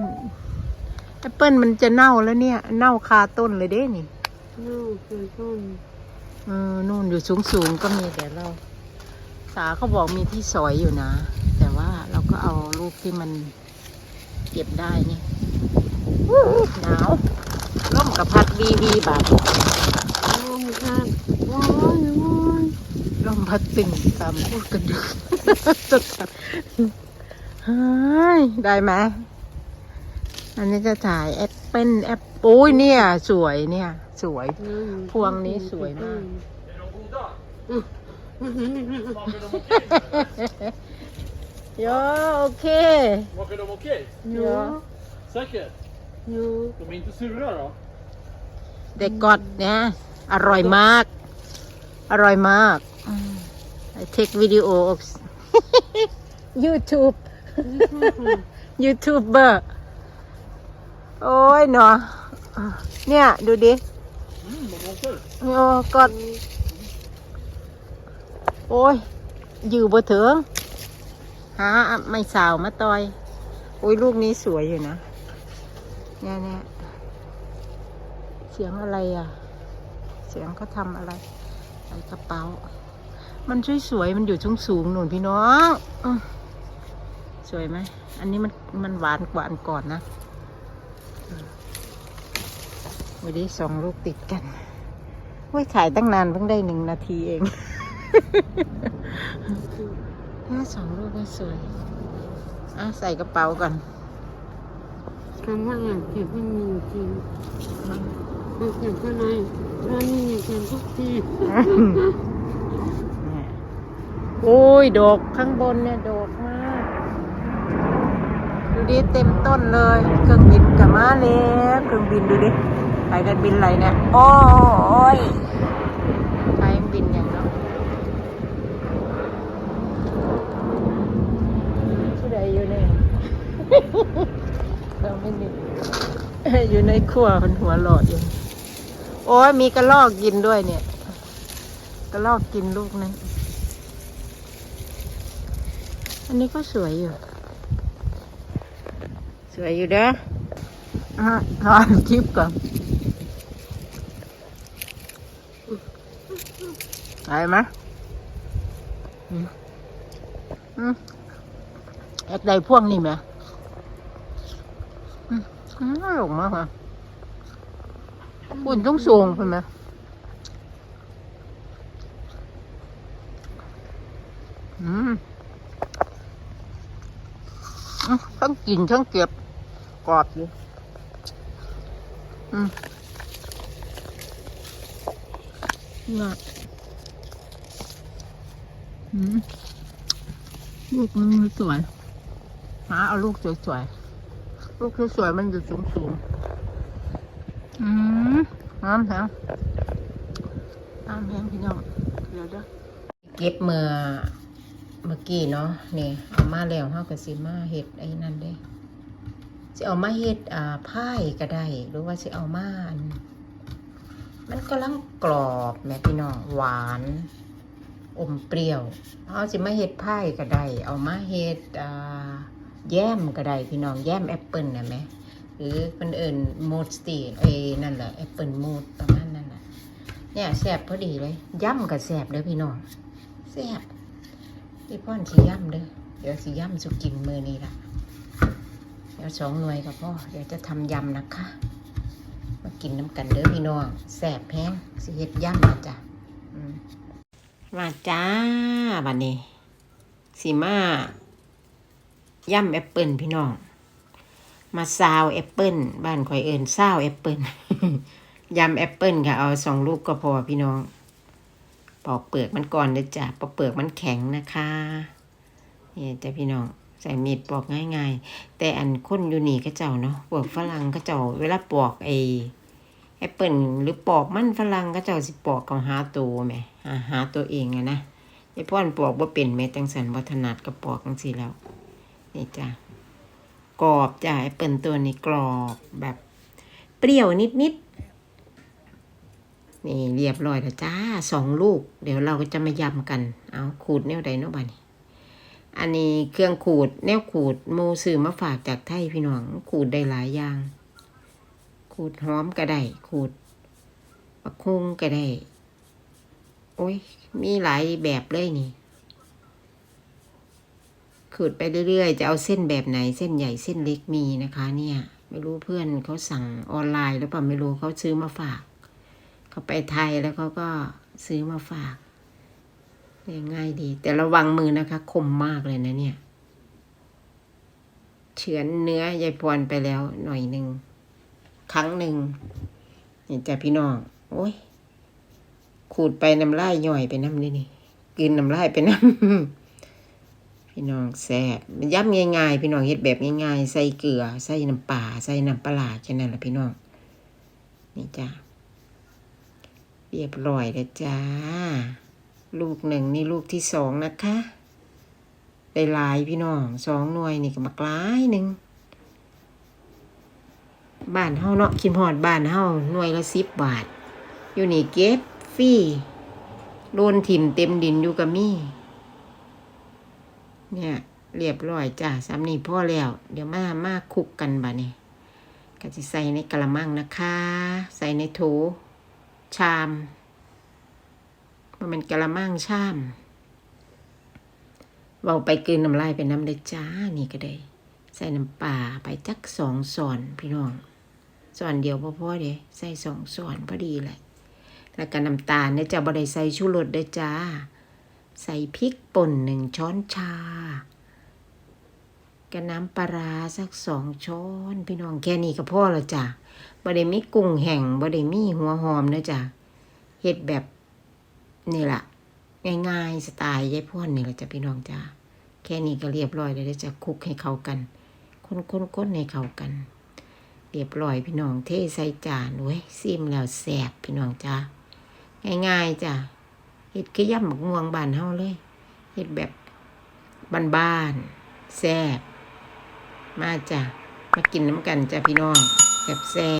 ลแอปเปิลมันจะเน่าแล้วเนี่ย เน่าคาต้นเลยเด้นี่น่าเกิดต้นเออนู่นอยู่สูงสูงๆก็มีแต่เรา สาเขาบอกมีที่สอยอยู่นะ แต่ว่าเราก็เอาลูกที่มันเก็บได้นี่หนาวร่มกับพัดวีวีบาดโอ้ยครับว้ายว้ายร่มพัดตึงตามพูดกันดึกสุดสัดเฮ้ยได้ไหม อันนี้จะถ่ายแอปเปิลแอปปุ้ยเนี่ย สวยเนี่ย สวย พวงนี้สวยมากโยโอเค Smakar de okej? โย Säkert? ยู De är inte sura då? เด็กกอดเนี่ย อร่อยมาก อร่อยมากไอเทควิดีโอ YouTube ยูทูบเบอร์ โอ้ยเนาะเนี่ย ดูดิโอ้กอดโอ้ย อยู่บ่ถึง หาไม่สาวมาต่อย โอ้ย ลูกนี้สวยอยู่นะ เนี่ยเนี่ยเสียงอะไรอะ เสียงเขาทำอะไรใส่กระเป๋า มันสวยๆมันอยู่สูงสูงหนุนพี่น้อง สวยไหม อันนี้มันมันหวานกว่าอันก่อนนะ วันนี้สองลูกติดกันโอ้ยถ่ายตั้งนานเพิ่งได้หนึ่งนาทีเองแค่สองลูกก็สวยอะใส่กระเป๋าก่อนคำว่าอยากเก็บไม่มีจริงอยากเก็บข้างในร้านนี้อยากเก็บทุกทีโอ้ยดอกข้างบนเนี่ยดอกมาก ดูดิเต็มต้นเลยเครื่องบินกับ มาแล้วเครื่องบินดูดิใครกันบินอะไรเนี่ย โอ้ยใครบินอย่างเนาะผู้ใดอยู่ในเราไม่มีอยู่ในครัวคนหัวหลอดอยู่ โอ้ยมีกระลอกกินด้วยเนี่ย กระลอกกินลูกนั้นอันนี้ก็สวยอยู่ สวยอยู่เด้อ อะทอนคลิปก่อนอะไรไหมอืมอืมแอกใดพวกนี่ไหมอืมอืมน่าหลงมากอะปุ่นต้องสูงใช่ไหมอืมทั้งกินทั้งเก็บกรอบอยู่ อืมน่ะอืมลูกมันสวย หาเอาลูกสวยๆ ลูกสวยๆมันอยู่สูงๆ อืมน้ำแข็งน้ำแข็งพี่น้อง เดี๋ยวเด้อเก็บเมื่อเมื่อกี้เนาะนี่เอามาแล้วเฮาก็สิมาเฮ็ดไอ้นั่นเด้ สิเอามาเฮ็ดอ่าพายก็ได้หรือว่าสิเอามานมันกำลังกรอบแม่พี่น้องหวานอมเปรี้ยวเอาสิมาเฮ็ดพายก็ได้เอามาเฮ็ดอ่าแย้มก็ได้พี่น้องแย้มแอปเปิลน่ะแหมหรือเพิ่นเอิ้นมูดสตีเอ้นั่นแหละแอปเปิลมูดประมาณนั้นน่ะเนี่ยแซ่บพอดีเลยย่ำก็แซ่บเด้อพี่น้องแซ่บพี่พ่อนสีย่ำเด้อเดี๋ยวสีย่ำสุกินมือนี้ละ เดี๋ยวสองหน่วยกับพ่อเดี๋ยวจะทำยำนะคะ มากินน้ำกันเด้อพี่น้องแสบแพงสิเฮ็ดย่ำมาจ้ะมมาจ้าบัดนี้สีมาย่ำแอปเปิลพี่น้อง มาซาวแอปเปิลบ้านข่อยเอิญซาวแอปเปิลยำแอปเปิลค่ะเอาสองลูกก็พอพี่น้อง ปอกเปลือกมันก่อนเลยจ้ะปอกเปลือกมันแข็งนะคะนี่จ้ะพี่น้อง ใส่มีดปอกง่ายๆ แต่อันคนอยู่นี่ก็เจ้าเนาะปอกฝรั่งก็เจ้าเวลาปอกไอแอปเปิลหรือปอกมันฝรั่งก็เจ้าสิปอกกับหาตัวแมหาหาตัวเองอะนะไอ้พ่อนปอกว่าเป็นแม่จังสันวัฒนัดก็ปอกจังสิแล้วนี่จ้ะกรอบจ้ะแอปเปิลตัวนี้กรอบแบบเปรี้ยวนิดๆนี่เรียบร้อยแล้วจ้าสองลูก เดี๋ยวเราก็จะมายำกัน เอาขูดแนวใดเนาะบ้านี อันนี้เครื่องขูด แนวขูดโมซื้อมาฝากจากไทยพี่น้องขูดได้หลายอย่าง ขูดหอมก็ได้ขูดปักคุงก็ได้ โอ้ย มีหลายแบบเลยนี่ ขูดไปเรื่อยๆ จะเอาเส้นแบบไหนเส้นใหญ่เส้นเล็กมีนะคะ เนี่ย ไม่รู้เพื่อนเขาสั่งออนไลน์หรือเปล่าไม่รู้เขาซื้อมาฝาก เขาไปไทยแล้วเขาก็ซื้อมาฝาก ง่ายดี แต่ระวังมือนะคะ คมมากเลยนะเนี่ย เฉือนเนื้อยายพรไปแล้วหน่อยหนึ่ง ครั้งหนึ่งนี่จ้ะพี่น้อง โอ้ย ขูดไปน้ำลายย่อยไปน้ำนี่นี่กินน้ำลายไปน้ำ พี่น้องแซ่บมันย้ำง่ายๆ พี่น้องเฮ็ดแบบง่ายๆ ใส่เกลือ ใส่น้ำปลาใส่น้ำปลาร้าแค่นั้นแหละพี่น้อง นี่จ้ะเรียบร้อยแล้วจ้า ลูกหนึ่งนี่ลูกที่สองนะคะได้หลายพี่น้องสองหน่วยนี่ก็มักลายหนึ่งบ้านเฮาเนาะคิมฮอดบ้านเฮาหน่วยละสิบบาท อยู่นี่เก็บฟรีโดนถิ่มเต็มดินอยู่กับมี่เนี่ย เรียบร้อยจ้าสามนี่พ่อแล้ว เดี๋ยวมามาคลุกกันบ่เนี่ยก็จะใส่ในกระมังนะคะ ใส่ในโถชาม มันเป็นกระมังชามเบาไปกลืนน้ำลายไปน้ำได้จ้า นี่ก็ได้ ใส่น้ำปลาไปจักสองส่อนพี่น้องส่อนเดียวพ่อพอเด้ใส่สองส่อนพอดีแหละ แล้วก็น้ำตาลเนี่ยจะบ่ได้ใส่ชูรสได้จ้า ใส่พริกป่นหนึ่งช้อนชากับน้ำปลาสักสองช้อน พี่น้องแค่นี้ก็พอแล้วจ้ะบ่ได้มีกุ้งแห้งบ่ได้มีหัวหอมนะจ้ะเฮ็ดแบบ นี่แหละง่ายๆสไตล์ยายพ่อนนี่แหละจ้ะพี่น้องจ้ะแค่นี้ก็เรียบร้อยแล้วเดี๋ยจะคลุกให้เข้ากันคนๆๆให้เข้ากัน เรียบร้อยพี่น้องเทใส่จานเว้ยซิมแล้วแซบพี่น้องจ้ะง่ายๆจ้ะเฮ็ดคือย่ำหมกม่วงบานเฮาเลยเฮ็ดแบบบ้านๆแซ่บมาจ้ะมากินน้ำกันจ้ะพี่น้องแซ่บๆ